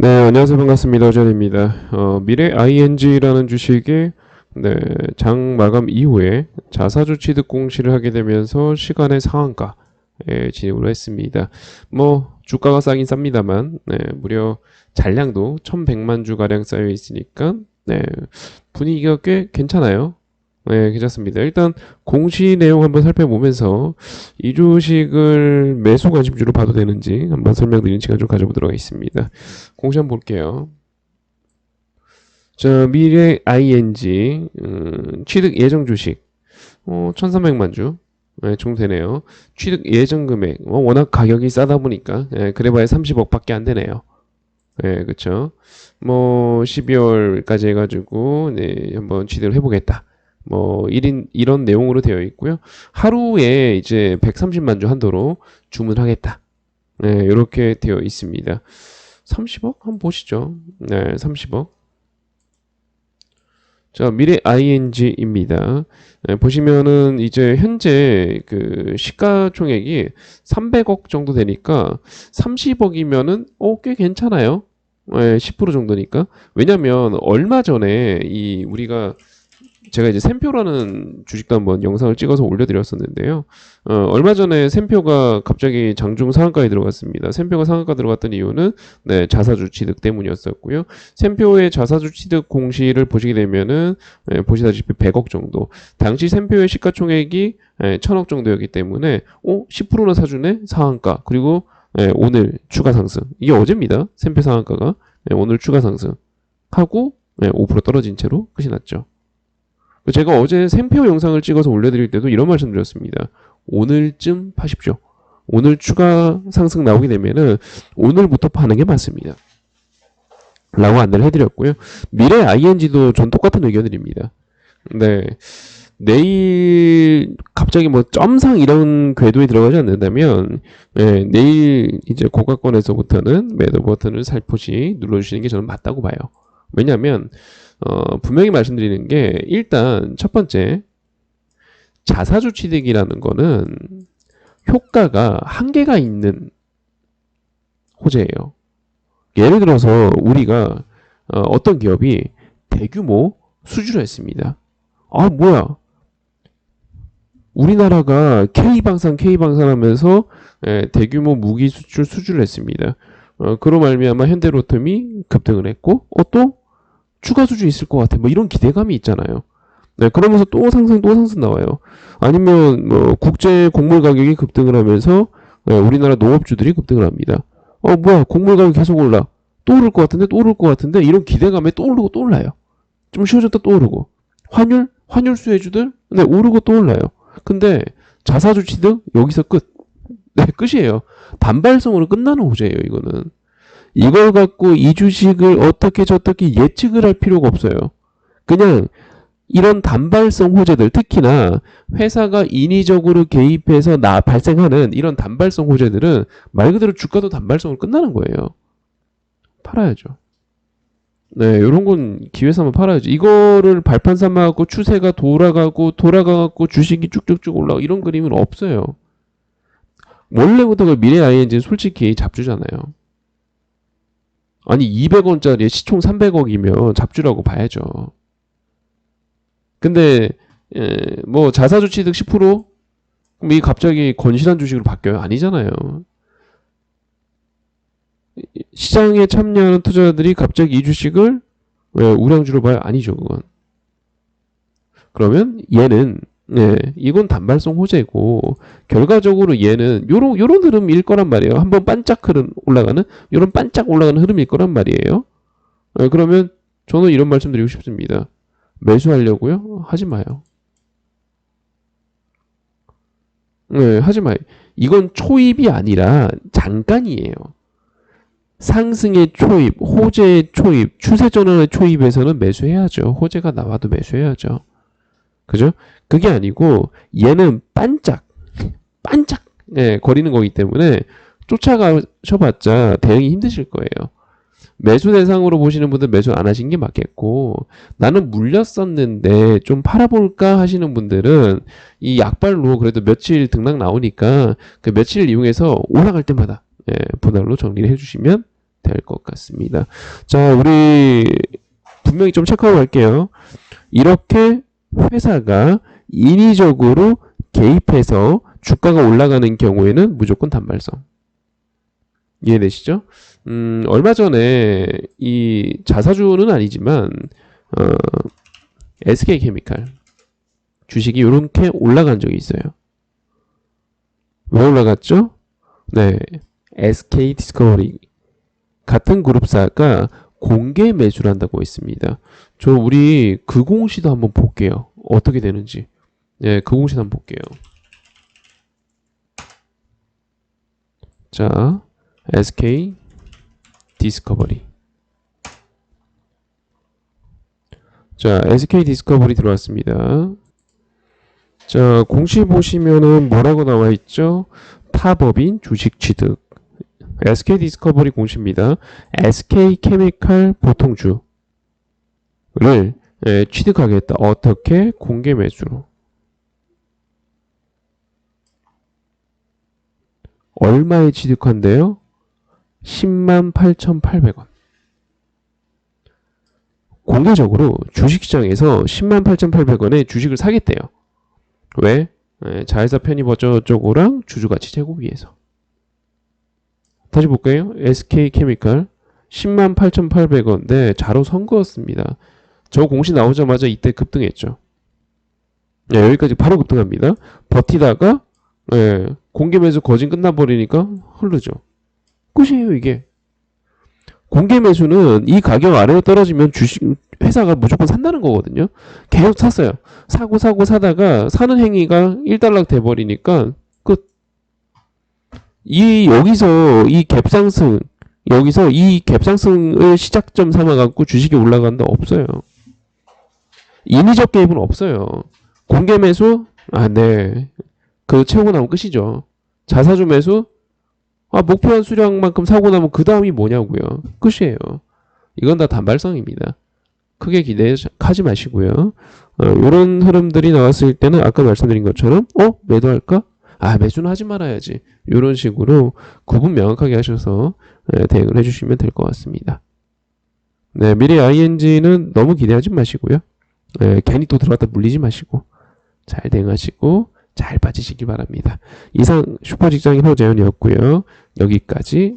네, 안녕하세요. 반갑습니다. 어전입니다. 어, 미래 ING라는 주식이 네, 장 마감 이후에 자사주 취득 공시를 하게 되면서 시간의 상한가에 진입을 했습니다. 뭐 주가가 싸긴 쌉니다만 네, 무려 잔량도 1,100만 주 가량 쌓여 있으니까 네, 분위기가 꽤 괜찮아요. 네, 괜찮습니다. 일단 공시 내용 한번 살펴보면서 이 주식을 매수 관심주로 봐도 되는지 한번 설명드리는 시간 좀 가져보도록 하겠습니다. 공시 한번 볼게요. 자, 미래 ING 음, 취득 예정 주식 어, 1,300만 주 네, 정도 되네요. 취득 예정 금액 어, 워낙 가격이 싸다 보니까 예, 그래봐야 30억밖에 안 되네요. 예, 그쵸. 뭐 12월까지 해가지고 네, 한번 취득을 해보겠다. 뭐 1인 이런 내용으로 되어 있고요. 하루에 이제 130만 주 한도로 주문하겠다. 네, 이렇게 되어 있습니다. 30억 한번 보시죠. 네, 30억. 자, 미래 ING입니다. 네, 보시면은 이제 현재 그 시가총액이 300억 정도 되니까 30억이면은 어, 꽤 괜찮아요. 네, 10% 정도니까. 왜냐면 얼마 전에 이 우리가 제가 이제 샘표라는 주식도 한번 영상을 찍어서 올려드렸었는데요. 어, 얼마 전에 샘표가 갑자기 장중 상한가에 들어갔습니다. 샘표가 상한가 들어갔던 이유는 네, 자사주 취득 때문이었었고요. 샘표의 자사주 취득 공시를 보시게 되면은 예, 보시다시피 100억 정도. 당시 샘표의 시가총액이 예, 1000억 정도였기 때문에 어, 10%나 사주네 상한가. 그리고 예, 오늘 추가 상승. 이게 어제입니다. 샘표 상한가가 예, 오늘 추가 상승 하고 예, 5% 떨어진 채로 끝이 났죠. 제가 어제 샘표 영상을 찍어서 올려드릴 때도 이런 말씀 드렸습니다. 오늘쯤 파십시오. 오늘 추가 상승 나오게 되면은 오늘부터 파는 게 맞습니다. 라고 안내를 해드렸고요. 미래 ING도 전 똑같은 의견드립니다. 네. 내일 갑자기 뭐 점상 이런 궤도에 들어가지 않는다면 네, 내일 이제 고가권에서부터는 매도 버튼을 살포시 눌러주시는 게 저는 맞다고 봐요. 왜냐하면 어, 분명히 말씀드리는 게 일단 첫 번째 자사주 취득이라는 거는 효과가 한계가 있는 호재예요. 예를 들어서 우리가 어, 어떤 기업이 대규모 수주를 했습니다. 아 뭐야? 우리나라가 K방산 K방산 하면서 예, 대규모 무기 수출 수주를 했습니다. 어, 그로 말미암아 현대로템이 급등을 했고 어, 또 추가 수주 있을 것 같아. 뭐 이런 기대감이 있잖아요. 네, 그러면서 또 상승 또 상승 나와요. 아니면 뭐 국제 곡물 가격이 급등을 하면서 네, 우리나라 농업주들이 급등을 합니다. 어 뭐야 곡물 가격 계속 올라. 또 오를 것 같은데 또 오를 것 같은데 이런 기대감에 또 오르고 또 올라요. 좀 쉬워졌다 또 오르고. 환율 환율 수혜주들 네 오르고 또 올라요. 근데 자사주 취득 여기서 끝. 네 끝이에요. 단발성으로 끝나는 호재예요 이거는. 이걸 갖고 이 주식을 어떻게 저떻게 예측을 할 필요가 없어요. 그냥 이런 단발성 호재들 특히나 회사가 인위적으로 개입해서 나 발생하는 이런 단발성 호재들은 말 그대로 주가도 단발성으로 끝나는 거예요. 팔아야죠. 네, 이런 건 기회 삼아 팔아야죠. 이거를 발판 삼아 갖고 추세가 돌아가고 돌아가 갖고 주식이 쭉쭉쭉 올라가 이런 그림은 없어요. 원래부터 그 미래 ING는 솔직히 잡주잖아요. 아니 200원짜리 시총 300억이면 잡주라고 봐야죠. 근데 예, 뭐 자사주 취득 10% 그럼 이 갑자기 건실한 주식으로 바뀌어요? 아니잖아요. 시장에 참여하는 투자자들이 갑자기 이 주식을 예, 우량주로 봐요? 아니죠, 그건. 그러면 얘는 네, 이건 단발성 호재고 결과적으로 얘는 요런 요런 흐름일 거란 말이에요. 한번 반짝 흐름 올라가는 요런 반짝 올라가는 흐름일 거란 말이에요. 네, 그러면 저는 이런 말씀 드리고 싶습니다. 매수하려고요? 하지 마요. 네, 하지 마요. 이건 초입이 아니라 잠깐이에요. 상승의 초입, 호재의 초입, 추세 전환의 초입에서는 매수해야죠. 호재가 나와도 매수해야죠. 그죠? 그게 아니고 얘는 반짝 반짝 예, 거리는 거기 때문에 쫓아가셔봤자 대응이 힘드실 거예요. 매수 대상으로 보시는 분들 매수 안 하신 게 맞겠고 나는 물렸었는데 좀 팔아볼까 하시는 분들은 이 약발로 그래도 며칠 등락 나오니까 그 며칠을 이용해서 올라갈 때마다 예, 분할로 정리를 해주시면 될 것 같습니다. 자, 우리 분명히 좀 체크하고 갈게요. 이렇게 회사가 인위적으로 개입해서 주가가 올라가는 경우에는 무조건 단발성. 이해되시죠? 음, 얼마 전에 이 자사주는 아니지만 어, SK케미칼 주식이 이렇게 올라간 적이 있어요. 왜 올라갔죠? 네, SK 디스커버리 같은 그룹사가 공개 매수를 한다고 했습니다. 저 우리 그 공시도 한번 볼게요. 어떻게 되는지. 예, 그 공시도 한번 볼게요. 자, SK 디스커버리. 자, SK 디스커버리 들어왔습니다. 자, 공시 보시면은 뭐라고 나와 있죠? 타법인 주식 취득. SK 디스커버리 공시입니다. SK 케미칼 보통주를 예, 취득하겠다. 어떻게? 공개 매수로. 얼마에 취득한대요? 10만 8,800원. 공개적으로 주식시장에서 10만 8,800원에 주식을 사겠대요. 왜? 예, 자회사 편입 어쩌고저쩌고랑 주주가치 제고 위해서. 다시 볼까요? SK케미칼 10만 8,800원. 네, 자로 선거였습니다. 저 공시 나오자마자 이때 급등했죠. 네, 여기까지 바로 급등합니다. 버티다가 예, 공개 매수 거진 끝나버리니까 흐르죠. 끝이에요, 이게. 공개 매수는 이 가격 아래로 떨어지면 주식 회사가 무조건 산다는 거거든요. 계속 샀어요. 사고 사고 사다가 사는 행위가 일단락 돼 버리니까 끝. 이 여기서 이 갭상승 여기서 이 갭상승을 시작점 삼아 갖고 주식이 올라간다 없어요. 인위적 개입은 없어요. 공개 매수 아 네. 그 채우고 나면 끝이죠. 자사주 매수 아 목표한 수량만큼 사고 나면 그 다음이 뭐냐고요. 끝이에요. 이건 다 단발성입니다. 크게 기대하지 마시고요. 어, 이런 흐름들이 나왔을 때는 아까 말씀드린 것처럼 어 매도할까? 아 매수는 하지 말아야지. 이런 식으로 구분 명확하게 하셔서 예, 대응을 해주시면 될 것 같습니다. 네, 미래 ING는 너무 기대하지 마시고요. 예, 괜히 또 들어갔다 물리지 마시고 잘 대응하시고 잘 빠지시기 바랍니다. 이상 슈퍼 직장인 호재현이었고요. 여기까지